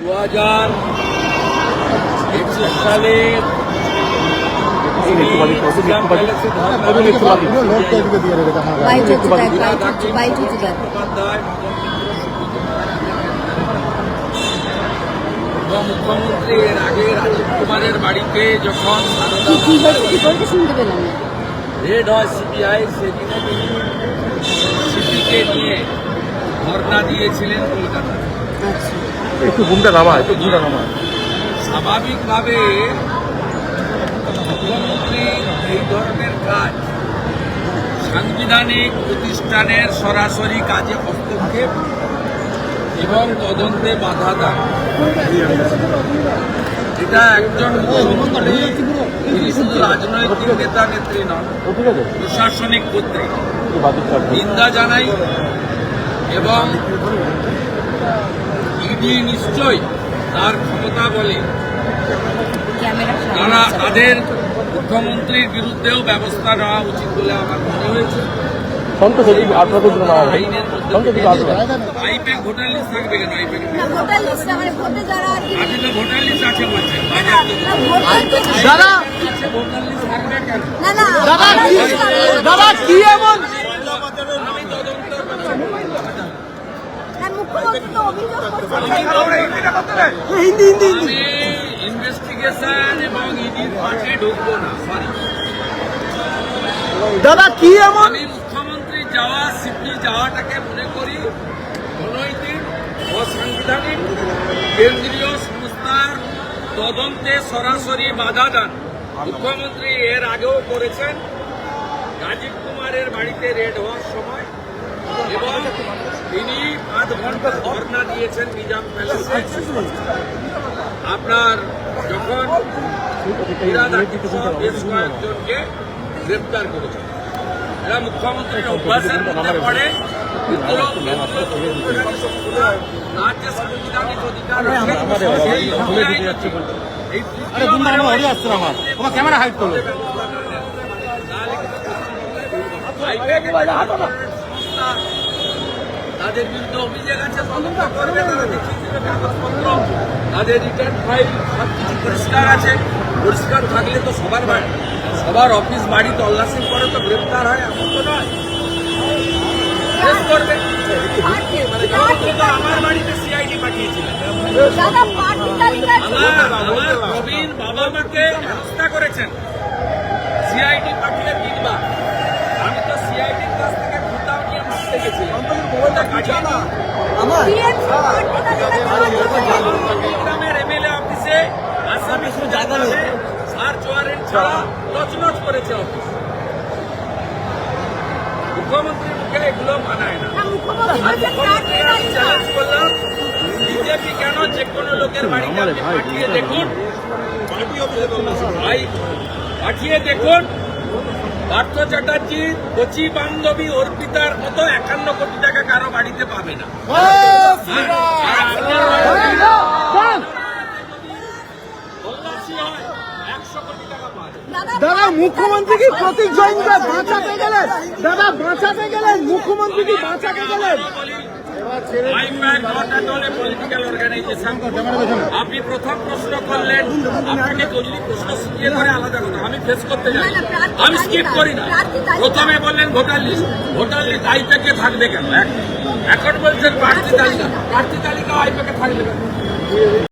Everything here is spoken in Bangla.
দু হাজার একুশ সালে বাইট হচ্ছে দেখ বাইট হচ্ছে বাইট হচ্ছে দেখ মুখ্যমন্ত্রী এর আগে রাজীব কুমারের বাড়িতে যখন রেড হয় সিবিআই সেদিনে তিনি সিপিকে নিয়ে ধর্ণা দিয়েছিলেন কলকাতা একটু ঘুমটা নামা একটু ঘুমটা নামা। স্বাভাবিকভাবে মুখ্যমন্ত্রী এই ধরনের কাজ সাংবিধানিক প্রতিষ্ঠানের সরাসরি কাজে হস্তক্ষেপ এবং তদন্তে বাধা দেয় এটা একজন মুখ্যমন্ত্রী তিনি শুধু রাজনৈতিক নেতা নেত্রী নন প্রশাসনিক কর্তৃক নিন্দা জানাই এবং ইডি নিশ্চয়ই তার ক্ষমতা বলে। তারা তাদের মুখ্যমন্ত্রীর বিরুদ্ধেও ব্যবস্থা নেওয়া উচিত বলে আমার মনে হয়েছে। ভোটার লিস্ট থাকবে কেন? Voter list. মানে ভোটে যারা আপনি তো ভোটার লিস্ট আছে বলছেন না, না, না, ভোটার লিস্ট- দাদা ভোটার লিস্ট থাকবে কেন? না না দাদা ভোটার কি লিস্ট আমি- দাদা কি এমন আমি তদন্ত করছি। না, মুখ্যমন্ত্রী তো অভিযোগ করছেন হিন্দি হিন্দি হিন্দি ইনভেস্টিগেশন এবং ইডির ঢুকবো না সরি দাদা কি এমন? আমি মুখ্যমন্ত্রী যাওয়া সিপি যাওয়াটাকে মনে করি অনৈতিক অসাংবিধানিক কেন্দ্রীয় সংস্থার তদন্তে সরাসরি বাধা দান। মুখ্যমন্ত্রী এর আগেও করেছেন। রাজীব কুমারের বাড়িতে রেড হওয়ার সময় এবং তিনি পাঁচ ঘণ্টা ধর্ণা দিয়েছেন নিজাম প্যালেসে আপনার যখন ফিরাদ আকিব বেশ কয়েকজনকে গ্রেপ্তার করেছেন। এরা মুখ্যমন্ত্রীর অভ্যাসের মধ্যে পড়ে ক্যামেরা হাইড করল তাদের বিরুদ্ধে অভিযোগ আছে তদন্ত করবে তারা দেখিয়ে কাগজপত্র তাদের রিটার্ন ফাইল সব কিছু পরিষ্কার আছে। পরিষ্কার থাকলে তো সবার বাড়ি সবার অফিস বাড়ি তল্লাশি করে তো গ্রেপ্তার হয় এমন তো নয়। করবে। মানে আমার বাড়িতে সিআইডি পাঠিয়েছিলেন। আমার প্রবীণ বাবা মাকে হেনস্থা করেছেন। সিআইডি পাঠিয়ে তিনবার। গ্রামের এমএলএ অফিসে আসামি সার্চ ওয়ারেন্ট ছাড়া নচনচ করেছে অফিস। মুখ্যমন্ত্রীর মুখে এগুলো মানায় না। মুখ্যমন্ত্রী আমি চ্যালেঞ্জ করলাম। বিজেপি কেন যে কোনো লোকের বাড়িতে পাঠিয়ে দেখুন। ভাই পাঠিয়ে দেখুন। পার্থ চ্যাটার্জির কচি বান্ধবী অর্পিতার মতো একান্ন কোটি টাকা কারও বাড়িতে পাবে না। দাদা, মুখ্যমন্ত্রী কি প্রতীক বাঁচাতে গেলেন? দাদা, বাঁচাতে গেলেন? মুখ্যমন্ত্রী কি বাঁচাতে গেলেন? আপনি প্রথম প্রশ্ন করলেন আপনাকে যদি প্রশ্ন শিখিয়ে করে আলাদা কথা। আমি ফেস করতে যাই আমি স্কিপ করি না। প্রথমে বললেন ভোটার লিস্ট ভোটার লিস্ট আইপ্যাকে থাকবে কেন? এখন বলছেন প্রার্থী তালিকা। প্রার্থী তালিকা। আইপ্যাকে থাকবে কেন?